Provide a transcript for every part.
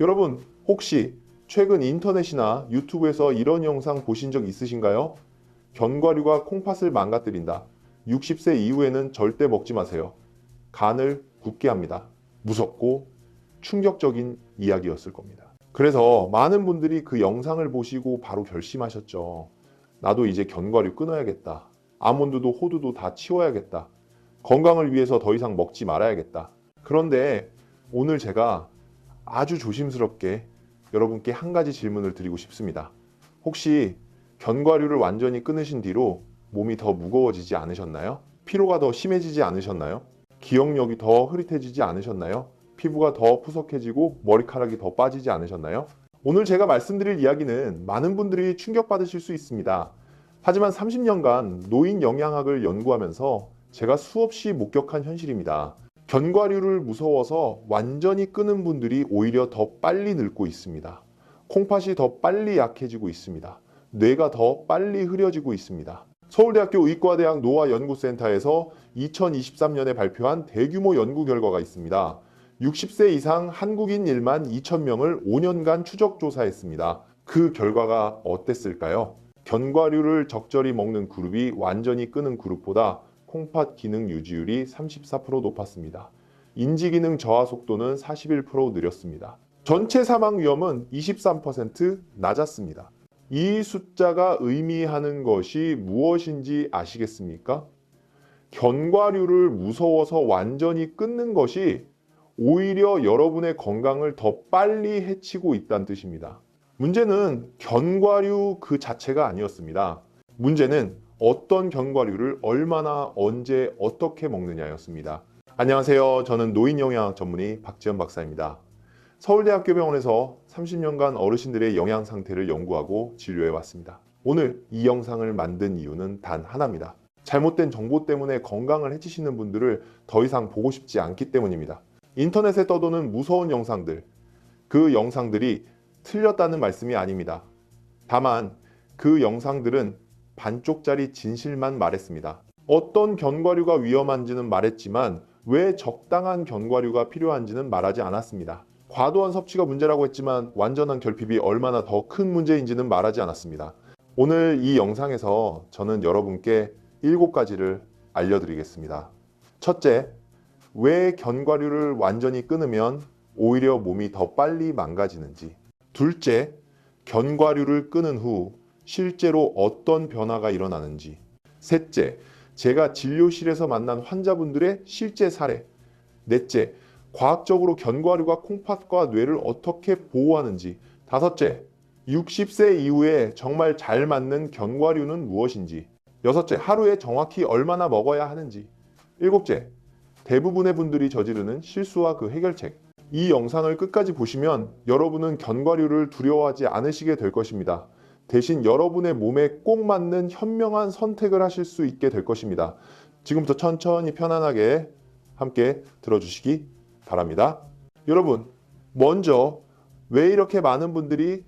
여러분 혹시 최근 인터넷이나 유튜브에서 이런 영상 보신 적 있으신가요? 견과류가 콩팥을 망가뜨린다. 60세 이후에는 절대 먹지 마세요. 간을 굳게 합니다. 무섭고 충격적인 이야기였을 겁니다. 그래서 많은 분들이 그 영상을 보시고 바로 결심하셨죠. 나도 이제 견과류 끊어야겠다. 아몬드도 호두도 다 치워야겠다. 건강을 위해서 더 이상 먹지 말아야겠다. 그런데 오늘 제가 아주 조심스럽게 여러분께 한 가지 질문을 드리고 싶습니다. 혹시 견과류를 완전히 끊으신 뒤로 몸이 더 무거워지지 않으셨나요? 피로가 더 심해지지 않으셨나요? 기억력이 더 흐릿해지지 않으셨나요? 피부가 더 푸석해지고 머리카락이 더 빠지지 않으셨나요? 오늘 제가 말씀드릴 이야기는 많은 분들이 충격받으실 수 있습니다. 하지만 30년간 노인 영양학을 연구하면서 제가 수없이 목격한 현실입니다. 견과류를 무서워서 완전히 끊은 분들이 오히려 더 빨리 늙고 있습니다. 콩팥이 더 빨리 약해지고 있습니다. 뇌가 더 빨리 흐려지고 있습니다. 서울대학교 의과대학 노화연구센터에서 2023년에 발표한 대규모 연구 결과가 있습니다. 60세 이상 한국인 1만 2천명을 5년간 추적 조사했습니다. 그 결과가 어땠을까요? 견과류를 적절히 먹는 그룹이 완전히 끊은 그룹보다 콩팥 기능 유지율이 34% 높았습니다. 인지 기능 저하 속도는 41% 느렸습니다. 전체 사망 위험은 23% 낮았습니다. 이 숫자가 의미하는 것이 무엇인지 아시겠습니까? 견과류를 무서워서 완전히 끊는 것이 오히려 여러분의 건강을 더 빨리 해치고 있다는 뜻입니다. 문제는 견과류 그 자체가 아니었습니다. 문제는 어떤 견과류를 얼마나 언제 어떻게 먹느냐였습니다. 안녕하세요. 저는 노인영양학 전문의 박지현 박사입니다. 서울대학교 병원에서 30년간 어르신들의 영양 상태를 연구하고 진료해 왔습니다. 오늘 이 영상을 만든 이유는 단 하나입니다. 잘못된 정보 때문에 건강을 해치시는 분들을 더 이상 보고 싶지 않기 때문입니다. 인터넷에 떠도는 무서운 영상들, 그 영상들이 틀렸다는 말씀이 아닙니다. 다만 그 영상들은 반쪽짜리 진실만 말했습니다. 어떤 견과류가 위험한지는 말했지만 왜 적당한 견과류가 필요한지는 말하지 않았습니다. 과도한 섭취가 문제라고 했지만 완전한 결핍이 얼마나 더 큰 문제인지는 말하지 않았습니다. 오늘 이 영상에서 저는 여러분께 일곱 가지를 알려드리겠습니다. 첫째, 왜 견과류를 완전히 끊으면 오히려 몸이 더 빨리 망가지는지. 둘째, 견과류를 끊은 후 실제로 어떤 변화가 일어나는지. 셋째, 제가 진료실에서 만난 환자분들의 실제 사례. 넷째, 과학적으로 견과류가 콩팥과 뇌를 어떻게 보호하는지. 다섯째, 60세 이후에 정말 잘 맞는 견과류는 무엇인지. 여섯째, 하루에 정확히 얼마나 먹어야 하는지. 일곱째, 대부분의 분들이 저지르는 실수와 그 해결책. 이 영상을 끝까지 보시면 여러분은 견과류를 두려워하지 않으시게 될 것입니다. 대신 여러분의 몸에 꼭 맞는 현명한 선택을 하실 수 있게 될 것입니다. 지금부터 천천히 편안하게 함께 들어주시기 바랍니다. 여러분, 먼저 왜 이렇게 많은 분들이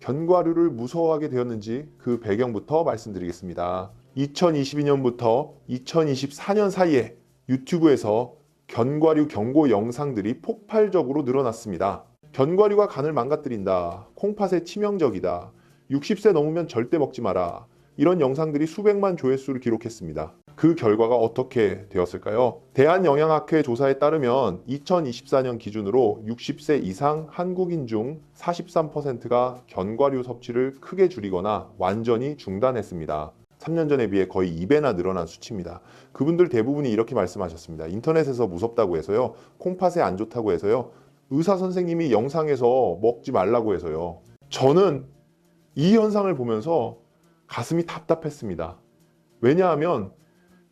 견과류를 무서워하게 되었는지 그 배경부터 말씀드리겠습니다. 2022년부터 2024년 사이에 유튜브에서 견과류 경고 영상들이 폭발적으로 늘어났습니다. 견과류가 간을 망가뜨린다. 콩팥에 치명적이다. 60세 넘으면 절대 먹지 마라. 이런 영상들이 수백만 조회수를 기록했습니다. 그 결과가 어떻게 되었을까요? 대한영양학회 조사에 따르면 2024년 기준으로 60세 이상 한국인 중 43%가 견과류 섭취를 크게 줄이거나 완전히 중단했습니다. 3년 전에 비해 거의 2배나 늘어난 수치입니다. 그분들 대부분이 이렇게 말씀하셨습니다. 인터넷에서 무섭다고 해서요. 콩팥에 안 좋다고 해서요. 의사 선생님이 영상에서 먹지 말라고 해서요. 저는 이 현상을 보면서 가슴이 답답했습니다. 왜냐하면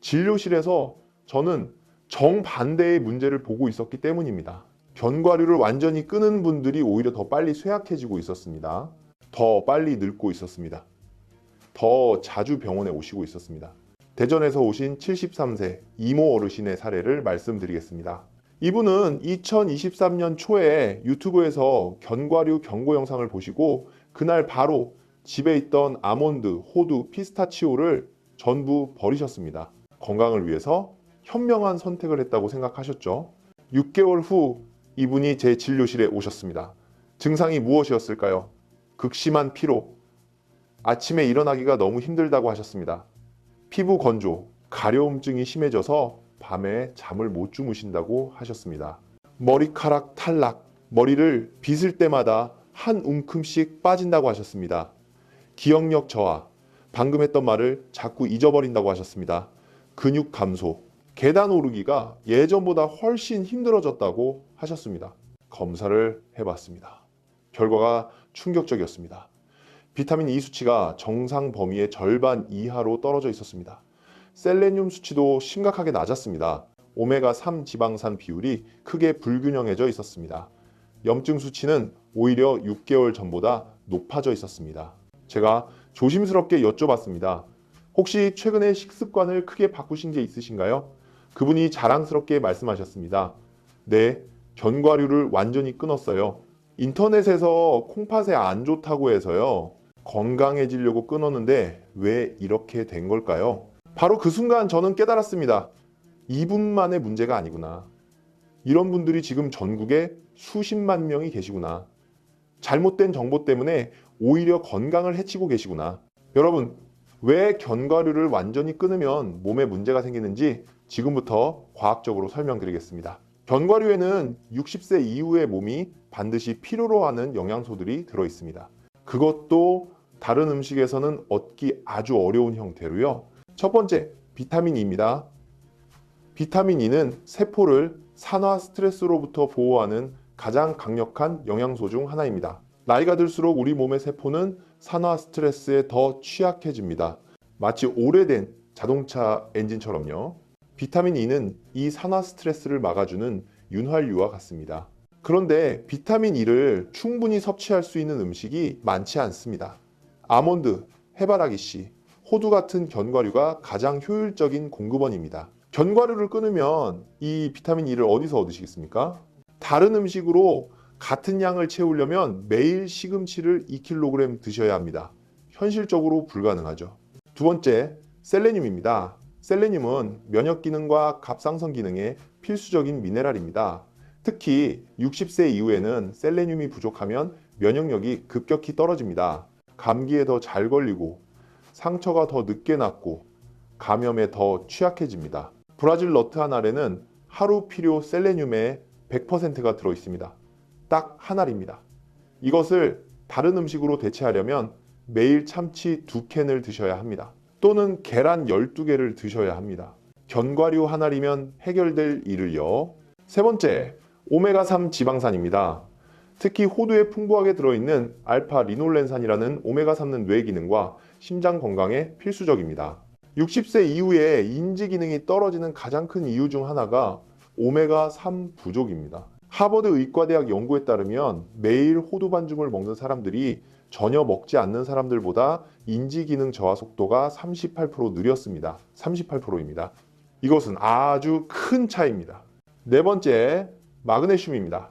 진료실에서 저는 정반대의 문제를 보고 있었기 때문입니다. 견과류를 완전히 끊은 분들이 오히려 더 빨리 쇠약해지고 있었습니다. 더 빨리 늙고 있었습니다. 더 자주 병원에 오시고 있었습니다. 대전에서 오신 73세 이모 어르신의 사례를 말씀드리겠습니다. 이분은 2023년 초에 유튜브에서 견과류 경고 영상을 보시고 그날 바로 집에 있던 아몬드, 호두, 피스타치오를 전부 버리셨습니다. 건강을 위해서 현명한 선택을 했다고 생각하셨죠. 6개월 후 이분이 제 진료실에 오셨습니다. 증상이 무엇이었을까요? 극심한 피로. 아침에 일어나기가 너무 힘들다고 하셨습니다. 피부 건조, 가려움증이 심해져서 밤에 잠을 못 주무신다고 하셨습니다. 머리카락 탈락, 머리를 빗을 때마다 한 움큼씩 빠진다고 하셨습니다. 기억력 저하, 방금 했던 말을 자꾸 잊어버린다고 하셨습니다. 근육 감소, 계단 오르기가 예전보다 훨씬 힘들어졌다고 하셨습니다. 검사를 해봤습니다. 결과가 충격적이었습니다. 비타민 E 수치가 정상 범위의 절반 이하로 떨어져 있었습니다. 셀레늄 수치도 심각하게 낮았습니다. 오메가3 지방산 비율이 크게 불균형해져 있었습니다. 염증 수치는 오히려 6개월 전보다 높아져 있었습니다. 제가 조심스럽게 여쭤봤습니다. 혹시 최근에 식습관을 크게 바꾸신 게 있으신가요? 그분이 자랑스럽게 말씀하셨습니다. 네, 견과류를 완전히 끊었어요. 인터넷에서 콩팥에 안 좋다고 해서요. 건강해지려고 끊었는데 왜 이렇게 된 걸까요? 바로 그 순간 저는 깨달았습니다. 이분만의 문제가 아니구나. 이런 분들이 지금 전국에 수십만 명이 계시구나. 잘못된 정보 때문에 오히려 건강을 해치고 계시구나. 여러분, 왜 견과류를 완전히 끊으면 몸에 문제가 생기는지 지금부터 과학적으로 설명드리겠습니다. 견과류에는 60세 이후의 몸이 반드시 필요로 하는 영양소들이 들어 있습니다. 그것도 다른 음식에서는 얻기 아주 어려운 형태로요. 첫 번째, 비타민 E입니다. 비타민 E는 세포를 산화 스트레스로부터 보호하는 가장 강력한 영양소 중 하나입니다. 나이가 들수록 우리 몸의 세포는 산화 스트레스에 더 취약해집니다. 마치 오래된 자동차 엔진처럼요. 비타민 E는 이 산화 스트레스를 막아주는 윤활유와 같습니다. 그런데 비타민 E를 충분히 섭취할 수 있는 음식이 많지 않습니다. 아몬드, 해바라기 씨, 호두 같은 견과류가 가장 효율적인 공급원입니다. 견과류를 끊으면 이 비타민 E를 어디서 얻으시겠습니까? 다른 음식으로 같은 양을 채우려면 매일 시금치를 2kg 드셔야 합니다. 현실적으로 불가능하죠. 두 번째, 셀레늄입니다. 셀레늄은 면역 기능과 갑상선 기능에 필수적인 미네랄입니다. 특히 60세 이후에는 셀레늄이 부족하면 면역력이 급격히 떨어집니다. 감기에 더 잘 걸리고 상처가 더 늦게 낫고 감염에 더 취약해집니다. 브라질 너트 한 알에는 하루 필요 셀레늄의 100%가 들어 있습니다. 딱 한 알입니다. 이것을 다른 음식으로 대체하려면 매일 참치 두 캔을 드셔야 합니다. 또는 계란 12개를 드셔야 합니다. 견과류 한 알이면 해결될 일을요. 세 번째, 오메가3 지방산입니다. 특히 호두에 풍부하게 들어있는 알파 리놀렌산이라는 오메가3는 뇌 기능과 심장 건강에 필수적입니다. 60세 이후에 인지 기능이 떨어지는 가장 큰 이유 중 하나가 오메가3 부족입니다. 하버드 의과대학 연구에 따르면 매일 호두 반죽을 먹는 사람들이 전혀 먹지 않는 사람들보다 인지 기능 저하 속도가 38% 느렸습니다. 38%입니다. 이것은 아주 큰 차이입니다. 네 번째, 마그네슘입니다.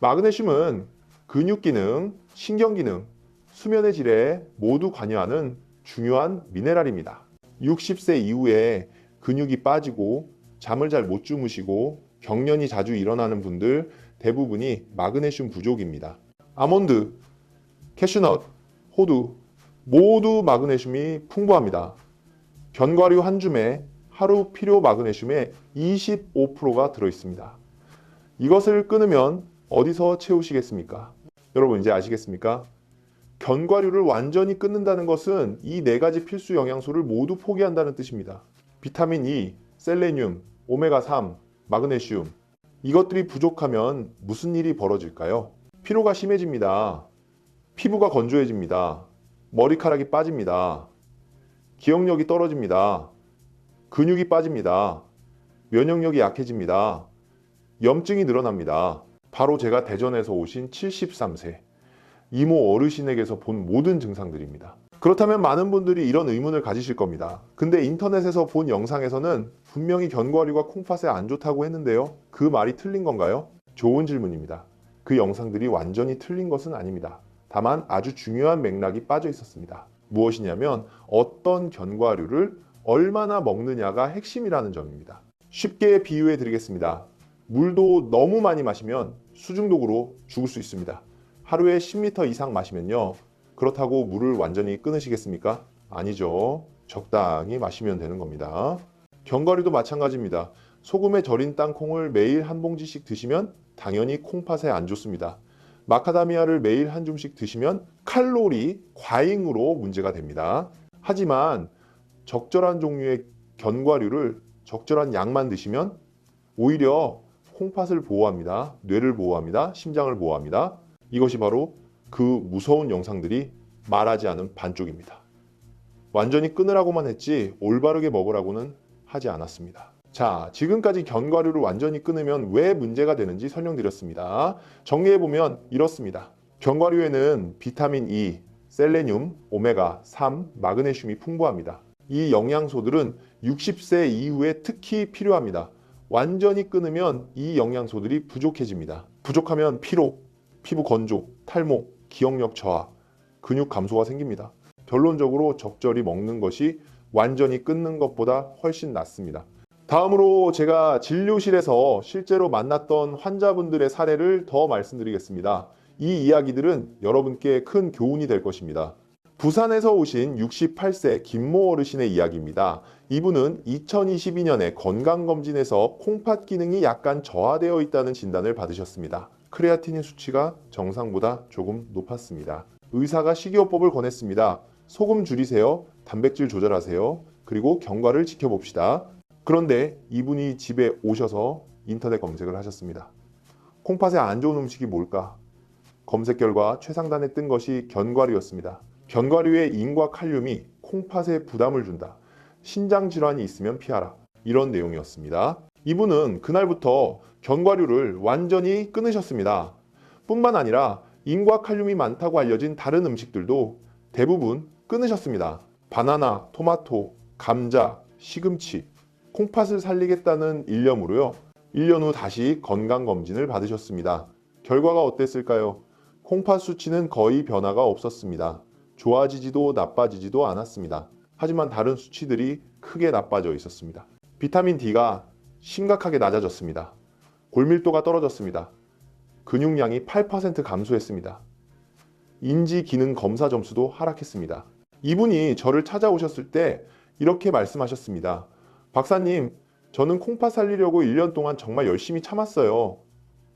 마그네슘은 근육 기능, 신경 기능, 수면의 질에 모두 관여하는 중요한 미네랄입니다. 60세 이후에 근육이 빠지고 잠을 잘 못 주무시고 경련이 자주 일어나는 분들 대부분이 마그네슘 부족입니다. 아몬드, 캐슈넛, 호두 모두 마그네슘이 풍부합니다. 견과류 한 줌에 하루 필요 마그네슘의 25%가 들어 있습니다. 이것을 끊으면 어디서 채우시겠습니까? 여러분 이제 아시겠습니까? 견과류를 완전히 끊는다는 것은 이 네 가지 필수 영양소를 모두 포기한다는 뜻입니다. 비타민 E, 셀레늄, 오메가3, 마그네슘 이것들이 부족하면 무슨 일이 벌어질까요? 피로가 심해집니다. 피부가 건조해집니다. 머리카락이 빠집니다. 기억력이 떨어집니다. 근육이 빠집니다. 면역력이 약해집니다. 염증이 늘어납니다. 바로 제가 대전에서 오신 73세 이모 어르신에게서 본 모든 증상들입니다. 그렇다면 많은 분들이 이런 의문을 가지실 겁니다. 근데 인터넷에서 본 영상에서는 분명히 견과류가 콩팥에 안 좋다고 했는데요. 그 말이 틀린 건가요? 좋은 질문입니다. 그 영상들이 완전히 틀린 것은 아닙니다. 다만 아주 중요한 맥락이 빠져 있었습니다. 무엇이냐면 어떤 견과류를 얼마나 먹느냐가 핵심이라는 점입니다. 쉽게 비유해 드리겠습니다. 물도 너무 많이 마시면 수중독으로 죽을 수 있습니다. 하루에 10리터 이상 마시면요. 그렇다고 물을 완전히 끊으시겠습니까? 아니죠. 적당히 마시면 되는 겁니다. 견과류도 마찬가지입니다. 소금에 절인 땅콩을 매일 한 봉지씩 드시면 당연히 콩팥에 안 좋습니다. 마카다미아를 매일 한 줌씩 드시면 칼로리 과잉으로 문제가 됩니다. 하지만 적절한 종류의 견과류를 적절한 양만 드시면 오히려 콩팥을 보호합니다. 뇌를 보호합니다. 심장을 보호합니다. 이것이 바로 그 무서운 영상들이 말하지 않은 반쪽입니다. 완전히 끊으라고만 했지 올바르게 먹으라고는 하지 않았습니다. 자, 지금까지 견과류를 완전히 끊으면 왜 문제가 되는지 설명드렸습니다. 정리해보면 이렇습니다. 견과류에는 비타민 E, 셀레늄, 오메가 3, 마그네슘이 풍부합니다. 이 영양소들은 60세 이후에 특히 필요합니다. 완전히 끊으면 이 영양소들이 부족해집니다. 부족하면 피로, 피부 건조, 탈모, 기억력 저하, 근육 감소가 생깁니다. 결론적으로 적절히 먹는 것이 완전히 끊는 것보다 훨씬 낫습니다. 다음으로 제가 진료실에서 실제로 만났던 환자분들의 사례를 더 말씀드리겠습니다. 이 이야기들은 여러분께 큰 교훈이 될 것입니다. 부산에서 오신 68세 김모 어르신의 이야기입니다. 이분은 2022년에 건강검진에서 콩팥 기능이 약간 저하되어 있다는 진단을 받으셨습니다. 크레아티닌 수치가 정상보다 조금 높았습니다. 의사가 식이요법을 권했습니다. 소금 줄이세요. 단백질 조절하세요. 그리고 경과를 지켜봅시다. 그런데 이분이 집에 오셔서 인터넷 검색을 하셨습니다. 콩팥에 안 좋은 음식이 뭘까? 검색 결과 최상단에 뜬 것이 견과류였습니다. 견과류의 인과 칼륨이 콩팥에 부담을 준다. 신장 질환이 있으면 피하라. 이런 내용이었습니다. 이분은 그날부터 견과류를 완전히 끊으셨습니다. 뿐만 아니라 인과 칼륨이 많다고 알려진 다른 음식들도 대부분 끊으셨습니다. 바나나, 토마토, 감자, 시금치, 콩팥을 살리겠다는 일념으로요. 1년 후 다시 건강검진을 받으셨습니다. 결과가 어땠을까요? 콩팥 수치는 거의 변화가 없었습니다. 좋아지지도 나빠지지도 않았습니다. 하지만 다른 수치들이 크게 나빠져 있었습니다. 비타민 D가 심각하게 낮아졌습니다. 골밀도가 떨어졌습니다. 근육량이 8% 감소했습니다. 인지 기능 검사 점수도 하락했습니다. 이분이 저를 찾아오셨을 때 이렇게 말씀하셨습니다. 박사님, 저는 콩팥 살리려고 1년 동안 정말 열심히 참았어요.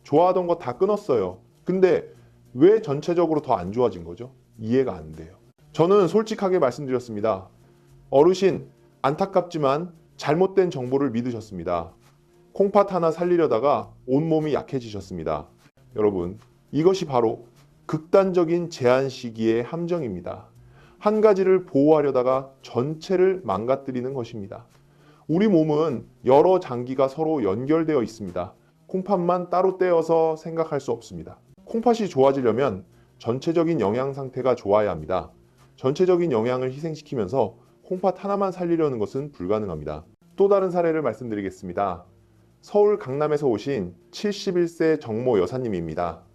좋아하던 거 다 끊었어요. 근데 왜 전체적으로 더 안 좋아진 거죠? 이해가 안 돼요. 저는 솔직하게 말씀드렸습니다. 어르신, 안타깝지만 잘못된 정보를 믿으셨습니다. 콩팥 하나 살리려다가 온몸이 약해지셨습니다. 여러분, 이것이 바로 극단적인 제한 시기의 함정입니다. 한 가지를 보호하려다가 전체를 망가뜨리는 것입니다. 우리 몸은 여러 장기가 서로 연결되어 있습니다. 콩팥만 따로 떼어서 생각할 수 없습니다. 콩팥이 좋아지려면 전체적인 영양 상태가 좋아야 합니다. 전체적인 영양을 희생시키면서 콩팥 하나만 살리려는 것은 불가능합니다. 또 다른 사례를 말씀드리겠습니다. 서울 강남에서 오신 71세 정모 여사님입니다.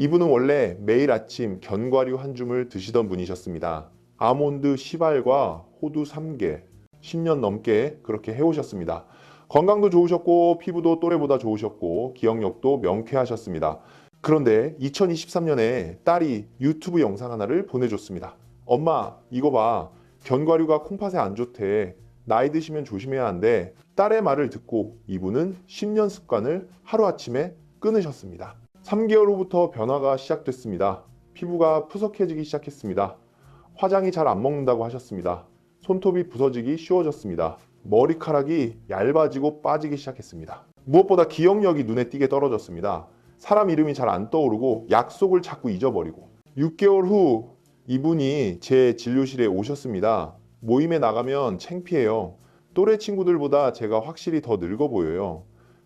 이분은 원래 매일 아침 견과류 한 줌을 드시던 분이셨습니다. 아몬드 시발과 호두 3개, 10년 넘게 그렇게 해오셨습니다. 건강도 좋으셨고 피부도 또래보다 좋으셨고 기억력도 명쾌하셨습니다. 그런데 2023년에 딸이 유튜브 영상 하나를 보내줬습니다. 엄마 이거 봐 견과류가 콩팥에 안 좋대. 나이 드시면 조심해야 한대. 딸의 말을 듣고 이분은 10년 습관을 하루아침에 끊으셨습니다. 3개월 후부터 변화가 시작됐습니다. 피부가 푸석해지기 시작했습니다. 화장이 잘 안 먹는다고 하셨습니다. 손톱이 부서지기 쉬워졌습니다. 머리카락이 얇아지고 빠지기 시작했습니다. 무엇보다 기억력이 눈에 띄게 떨어졌습니다. 사람 이름이 잘 안 떠오르고 약속을 자꾸 잊어버리고 6개월 후 이분이 제 진료실에 오셨습니다. 모임에 나가면 창피해요. 또래 친구들보다 제가 확실히 더 늙어 보여요.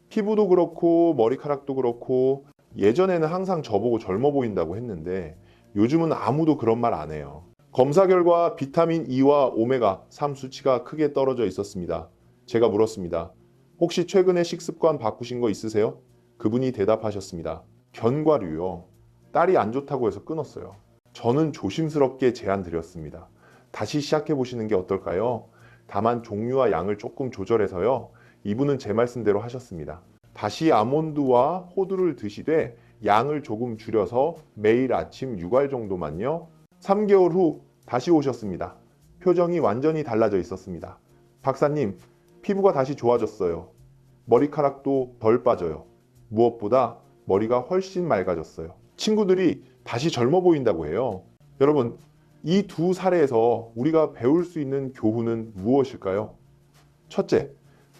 피부도 그렇고 머리카락도 그렇고 예전에는 항상 저보고 젊어 보인다고 했는데 요즘은 아무도 그런 말 안 해요. 검사 결과 비타민 E와 오메가 3 수치가 크게 떨어져 있었습니다. 제가 물었습니다. 혹시 최근에 식습관 바꾸신 거 있으세요? 그분이 대답하셨습니다. 견과류요. 딸이 안 좋다고 해서 끊었어요. 저는 조심스럽게 제안 드렸습니다. 다시 시작해 보시는 게 어떨까요? 다만 종류와 양을 조금 조절해서요. 이분은 제 말씀대로 하셨습니다. 다시 아몬드와 호두를 드시되 양을 조금 줄여서 매일 아침 6알 정도만요. 3개월 후 다시 오셨습니다. 표정이 완전히 달라져 있었습니다. 박사님, 피부가 다시 좋아졌어요. 머리카락도 덜 빠져요. 무엇보다 머리가 훨씬 맑아졌어요. 친구들이 다시 젊어 보인다고 해요. 여러분, 이 두 사례에서 우리가 배울 수 있는 교훈은 무엇일까요? 첫째,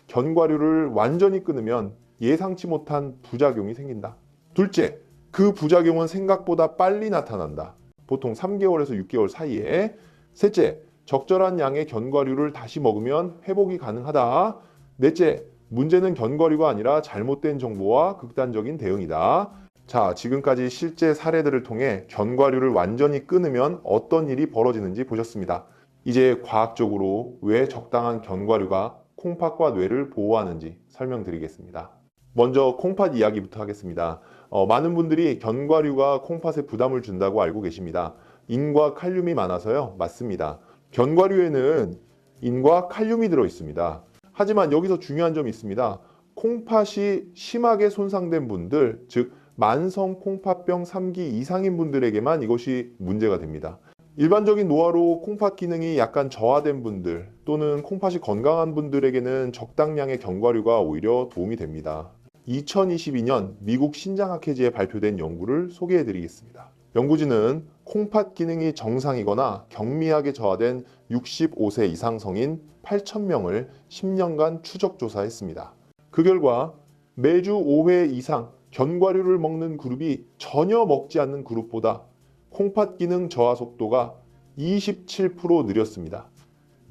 견과류를 완전히 끊으면 예상치 못한 부작용이 생긴다. 둘째, 그 부작용은 생각보다 빨리 나타난다. 보통 3개월에서 6개월 사이에. 셋째, 적절한 양의 견과류를 다시 먹으면 회복이 가능하다. 넷째, 문제는 견과류가 아니라 잘못된 정보와 극단적인 대응이다. 자, 지금까지 실제 사례들을 통해 견과류를 완전히 끊으면 어떤 일이 벌어지는지 보셨습니다. 이제 과학적으로 왜 적당한 견과류가 콩팥과 뇌를 보호하는지 설명드리겠습니다. 먼저 콩팥 이야기부터 하겠습니다. 어, 많은 분들이 견과류가 콩팥에 부담을 준다고 알고 계십니다. 인과 칼륨이 많아서요. 맞습니다. 견과류에는 인과 칼륨이 들어 있습니다. 하지만 여기서 중요한 점이 있습니다. 콩팥이 심하게 손상된 분들, 즉 만성 콩팥병 3기 이상인 분들에게만 이것이 문제가 됩니다. 일반적인 노화로 콩팥 기능이 약간 저하된 분들 또는 콩팥이 건강한 분들에게는 적당량의 견과류가 오히려 도움이 됩니다. 2022년 미국 신장학회지에 발표된 연구를 소개해 드리겠습니다. 연구진은 콩팥 기능이 정상이거나 경미하게 저하된 65세 이상 성인 8,000명을 10년간 추적 조사했습니다. 그 결과 매주 5회 이상 견과류를 먹는 그룹이 전혀 먹지 않는 그룹보다 콩팥 기능 저하 속도가 27% 느렸습니다.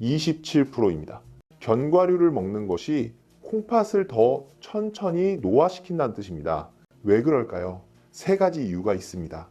27%입니다. 견과류를 먹는 것이 콩팥을 더 천천히 노화시킨다는 뜻입니다. 왜 그럴까요? 세 가지 이유가 있습니다.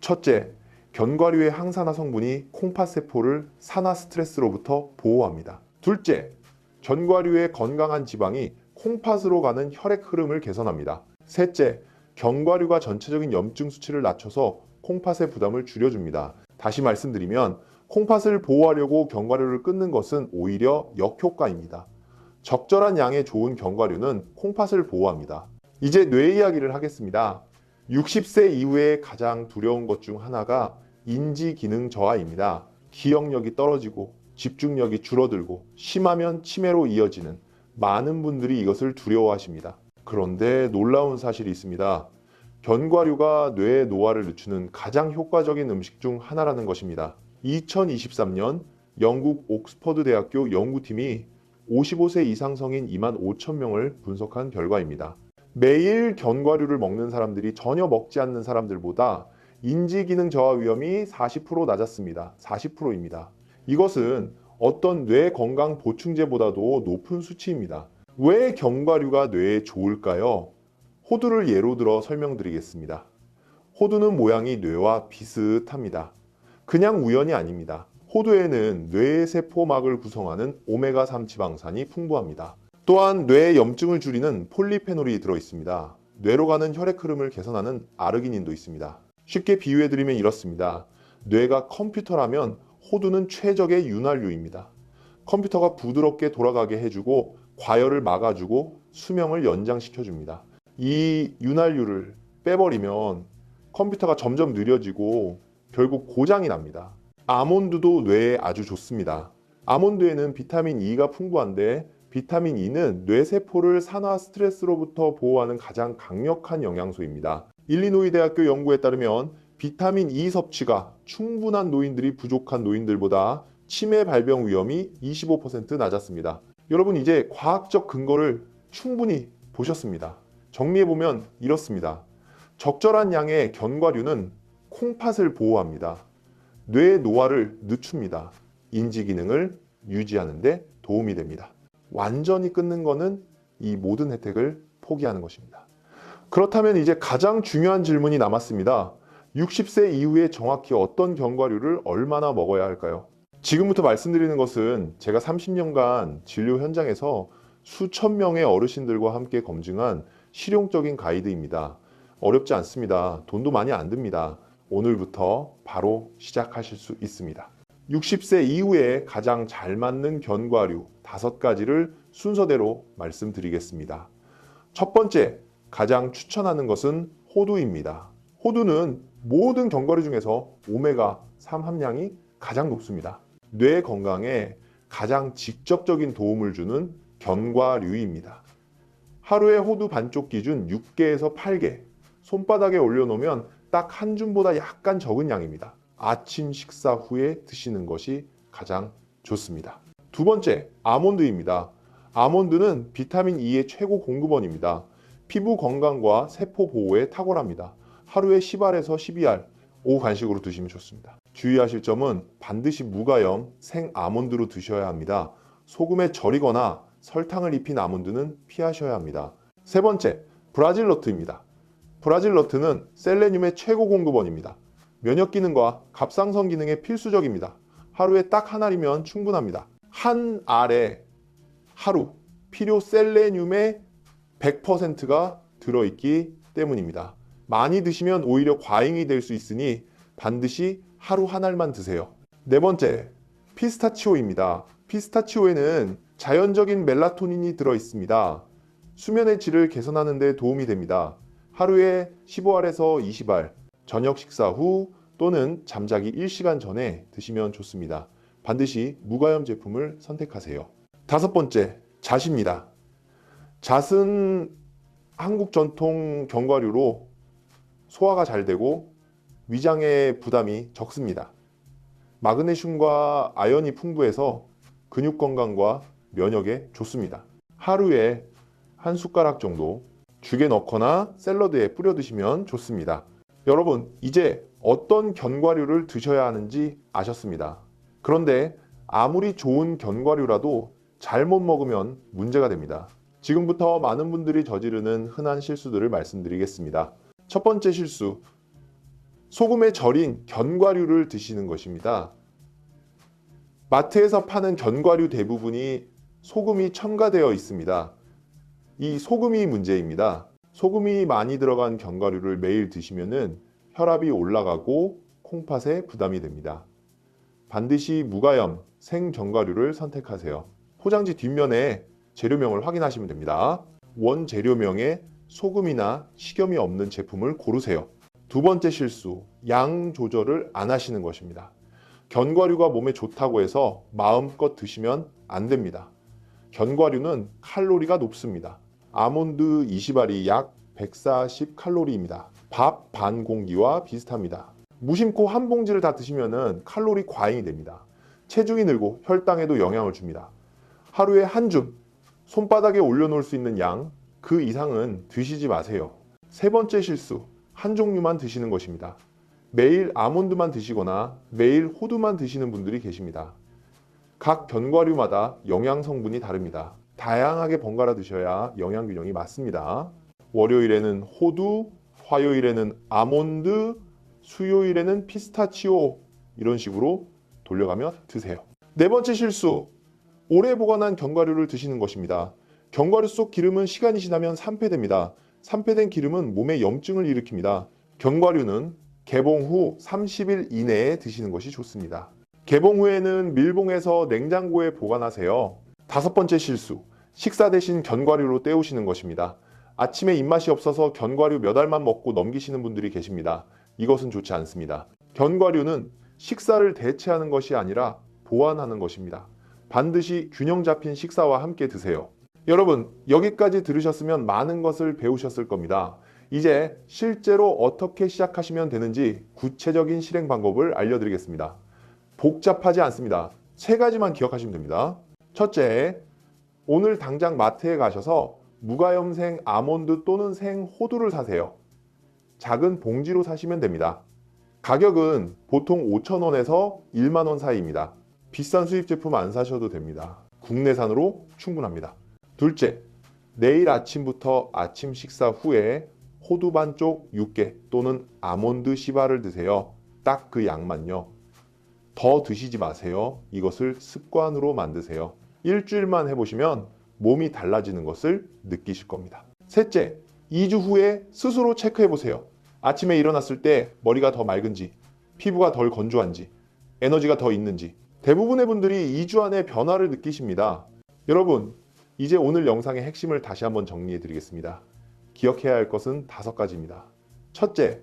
첫째, 견과류의 항산화 성분이 콩팥 세포를 산화 스트레스로부터 보호합니다. 둘째, 견과류의 건강한 지방이 콩팥으로 가는 혈액 흐름을 개선합니다. 셋째, 견과류가 전체적인 염증 수치를 낮춰서 콩팥의 부담을 줄여줍니다. 다시 말씀드리면 콩팥을 보호하려고 견과류를 끊는 것은 오히려 역효과입니다. 적절한 양의 좋은 견과류는 콩팥을 보호합니다. 이제 뇌 이야기를 하겠습니다. 60세 이후에 가장 두려운 것 중 하나가 인지 기능 저하입니다. 기억력이 떨어지고 집중력이 줄어들고 심하면 치매로 이어지는 많은 분들이 이것을 두려워하십니다. 그런데 놀라운 사실이 있습니다. 견과류가 뇌의 노화를 늦추는 가장 효과적인 음식 중 하나라는 것입니다. 2023년 영국 옥스퍼드 대학교 연구팀이 55세 이상 성인 2만 5천 명을 분석한 결과입니다. 매일 견과류를 먹는 사람들이 전혀 먹지 않는 사람들보다 인지 기능 저하 위험이 40% 낮았습니다. 40%입니다. 이것은 어떤 뇌 건강 보충제보다도 높은 수치입니다. 왜 견과류가 뇌에 좋을까요? 호두를 예로 들어 설명드리겠습니다. 호두는 모양이 뇌와 비슷합니다. 그냥 우연이 아닙니다. 호두에는 뇌 세포막을 구성하는 오메가3 지방산이 풍부합니다. 또한 뇌 염증을 줄이는 폴리페놀이 들어 있습니다. 뇌로 가는 혈액 흐름을 개선하는 아르기닌도 있습니다. 쉽게 비유해 드리면 이렇습니다. 뇌가 컴퓨터라면 호두는 최적의 윤활유입니다. 컴퓨터가 부드럽게 돌아가게 해주고 과열을 막아주고 수명을 연장시켜 줍니다. 이 윤활유를 빼버리면 컴퓨터가 점점 느려지고 결국 고장이 납니다. 아몬드도 뇌에 아주 좋습니다. 아몬드에는 비타민 E가 풍부한데 비타민 E는 뇌세포를 산화 스트레스로부터 보호하는 가장 강력한 영양소입니다. 일리노이 대학교 연구에 따르면 비타민 E 섭취가 충분한 노인들이 부족한 노인들보다 치매 발병 위험이 25% 낮았습니다. 여러분 이제 과학적 근거를 충분히 보셨습니다. 정리해보면 이렇습니다. 적절한 양의 견과류는 콩팥을 보호합니다. 뇌 노화를 늦춥니다. 인지 기능을 유지하는 데 도움이 됩니다. 완전히 끊는 것은 이 모든 혜택을 포기하는 것입니다. 그렇다면 이제 가장 중요한 질문이 남았습니다. 60세 이후에 정확히 어떤 견과류를 얼마나 먹어야 할까요? 지금부터 말씀드리는 것은 제가 30년간 진료 현장에서 수천 명의 어르신들과 함께 검증한 실용적인 가이드입니다. 어렵지 않습니다. 돈도 많이 안 듭니다. 오늘부터 바로 시작하실 수 있습니다. 60세 이후에 가장 잘 맞는 견과류 다섯 가지를 순서대로 말씀드리겠습니다. 첫 번째, 가장 추천하는 것은 호두입니다. 호두는 모든 견과류 중에서 오메가 3 함량이 가장 높습니다. 뇌 건강에 가장 직접적인 도움을 주는 견과류입니다. 하루에 호두 반쪽 기준 6개에서 8개, 손바닥에 올려놓으면 딱 한 줌보다 약간 적은 양입니다. 아침 식사 후에 드시는 것이 가장 좋습니다. 두 번째, 아몬드입니다. 아몬드는 비타민 E의 최고 공급원입니다. 피부 건강과 세포 보호에 탁월합니다. 하루에 10알에서 12알, 오후 간식으로 드시면 좋습니다. 주의하실 점은 반드시 무가염 생 아몬드로 드셔야 합니다. 소금에 절이거나 설탕을 입힌 아몬드는 피하셔야 합니다. 세 번째, 브라질 너트입니다. 브라질 너트는 셀레늄의 최고 공급원입니다. 면역 기능과 갑상선 기능에 필수적입니다. 하루에 딱 한 알이면 충분합니다. 한 알에 하루 필요 셀레늄의 100%가 들어있기 때문입니다. 많이 드시면 오히려 과잉이 될 수 있으니 반드시 하루 한 알만 드세요. 네 번째, 피스타치오입니다. 피스타치오에는 자연적인 멜라토닌이 들어 있습니다. 수면의 질을 개선하는 데 도움이 됩니다. 하루에 15알에서 20알, 저녁 식사 후 또는 잠자기 1시간 전에 드시면 좋습니다. 반드시 무가염 제품을 선택하세요. 다섯 번째, 잣입니다. 잣은 한국 전통 견과류로 소화가 잘 되고 위장의 부담이 적습니다. 마그네슘과 아연이 풍부해서 근육 건강과 면역에 좋습니다. 하루에 한 숟가락 정도 죽에 넣거나 샐러드에 뿌려 드시면 좋습니다. 여러분, 이제 어떤 견과류를 드셔야 하는지 아셨습니다. 그런데 아무리 좋은 견과류라도 잘못 먹으면 문제가 됩니다. 지금부터 많은 분들이 저지르는 흔한 실수들을 말씀드리겠습니다. 첫 번째 실수, 소금에 절인 견과류를 드시는 것입니다. 마트에서 파는 견과류 대부분이 소금이 첨가되어 있습니다. 이 소금이 문제입니다. 소금이 많이 들어간 견과류를 매일 드시면은 혈압이 올라가고 콩팥에 부담이 됩니다. 반드시 무가염 생견과류를 선택하세요. 포장지 뒷면에 재료명을 확인하시면 됩니다. 원재료명에 소금이나 식염이 없는 제품을 고르세요. 두 번째 실수, 양 조절을 안 하시는 것입니다. 견과류가 몸에 좋다고 해서 마음껏 드시면 안 됩니다. 견과류는 칼로리가 높습니다. 아몬드 20알이 약 140칼로리입니다. 밥 반 공기와 비슷합니다. 무심코 한 봉지를 다 드시면 칼로리 과잉이 됩니다. 체중이 늘고 혈당에도 영향을 줍니다. 하루에 한 줌, 손바닥에 올려놓을 수 있는 양, 그 이상은 드시지 마세요. 세 번째 실수, 한 종류만 드시는 것입니다. 매일 아몬드만 드시거나 매일 호두만 드시는 분들이 계십니다. 각 견과류마다 영양 성분이 다릅니다. 다양하게 번갈아 드셔야 영양 균형이 맞습니다. 월요일에는 호두, 화요일에는 아몬드, 수요일에는 피스타치오 이런 식으로 돌려가며 드세요. 네 번째 실수. 오래 보관한 견과류를 드시는 것입니다. 견과류 속 기름은 시간이 지나면 산패됩니다. 산패된 기름은 몸에 염증을 일으킵니다. 견과류는 개봉 후 30일 이내에 드시는 것이 좋습니다. 개봉 후에는 밀봉해서 냉장고에 보관하세요. 다섯 번째 실수. 식사 대신 견과류로 때우시는 것입니다. 아침에 입맛이 없어서 견과류 몇 알만 먹고 넘기시는 분들이 계십니다. 이것은 좋지 않습니다. 견과류는 식사를 대체하는 것이 아니라 보완하는 것입니다. 반드시 균형 잡힌 식사와 함께 드세요. 여러분, 여기까지 들으셨으면 많은 것을 배우셨을 겁니다. 이제 실제로 어떻게 시작하시면 되는지 구체적인 실행 방법을 알려드리겠습니다. 복잡하지 않습니다. 세 가지만 기억하시면 됩니다. 첫째, 오늘 당장 마트에 가셔서 무가염 생 아몬드 또는 생 호두를 사세요. 작은 봉지로 사시면 됩니다. 가격은 보통 5,000원에서 1만원 사이입니다. 비싼 수입 제품 안 사셔도 됩니다. 국내산으로 충분합니다. 둘째, 내일 아침부터 아침 식사 후에 호두 반쪽 6개 또는 아몬드 시바를 드세요. 딱 그 양만요. 더 드시지 마세요. 이것을 습관으로 만드세요. 일주일만 해보시면 몸이 달라지는 것을 느끼실 겁니다. 셋째, 2주 후에 스스로 체크해 보세요. 아침에 일어났을 때 머리가 더 맑은지, 피부가 덜 건조한지, 에너지가 더 있는지. 대부분의 분들이 2주 안에 변화를 느끼십니다. 여러분, 이제 오늘 영상의 핵심을 다시 한번 정리해 드리겠습니다. 기억해야 할 것은 다섯 가지입니다. 첫째,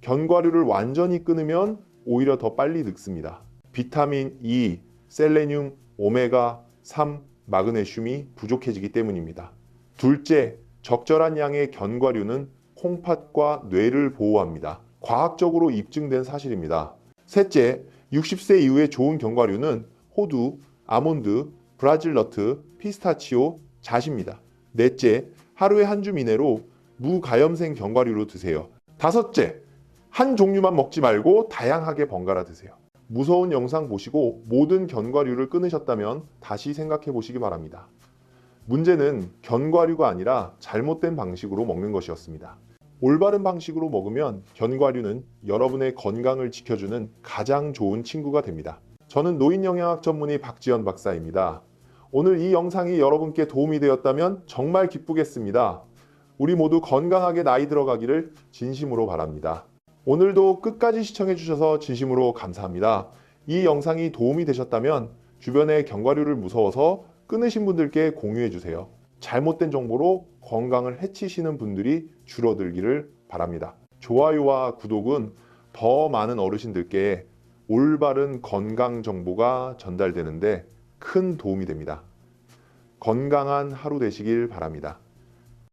견과류를 완전히 끊으면 오히려 더 빨리 늙습니다. 비타민 E, 셀레늄, 오메가 3, 마그네슘이 부족해지기 때문입니다. 둘째, 적절한 양의 견과류는 콩팥과 뇌를 보호합니다. 과학적으로 입증된 사실입니다. 셋째, 60세 이후에 좋은 견과류는 호두, 아몬드, 브라질 너트, 피스타치오, 잣입니다. 넷째, 하루에 한 줌 이내로 무가염생 견과류로 드세요. 다섯째, 한 종류만 먹지 말고 다양하게 번갈아 드세요. 무서운 영상 보시고 모든 견과류를 끊으셨다면 다시 생각해 보시기 바랍니다. 문제는 견과류가 아니라 잘못된 방식으로 먹는 것이었습니다. 올바른 방식으로 먹으면 견과류는 여러분의 건강을 지켜주는 가장 좋은 친구가 됩니다. 저는 노인영양학 전문의 박지연 박사입니다. 오늘 이 영상이 여러분께 도움이 되었다면 정말 기쁘겠습니다. 우리 모두 건강하게 나이 들어가기를 진심으로 바랍니다. 오늘도 끝까지 시청해 주셔서 진심으로 감사합니다. 이 영상이 도움이 되셨다면 주변에 견과류를 무서워서 끊으신 분들께 공유해 주세요. 잘못된 정보로 건강을 해치시는 분들이 줄어들기를 바랍니다. 좋아요와 구독은 더 많은 어르신들께 올바른 건강 정보가 전달되는데 큰 도움이 됩니다. 건강한 하루 되시길 바랍니다.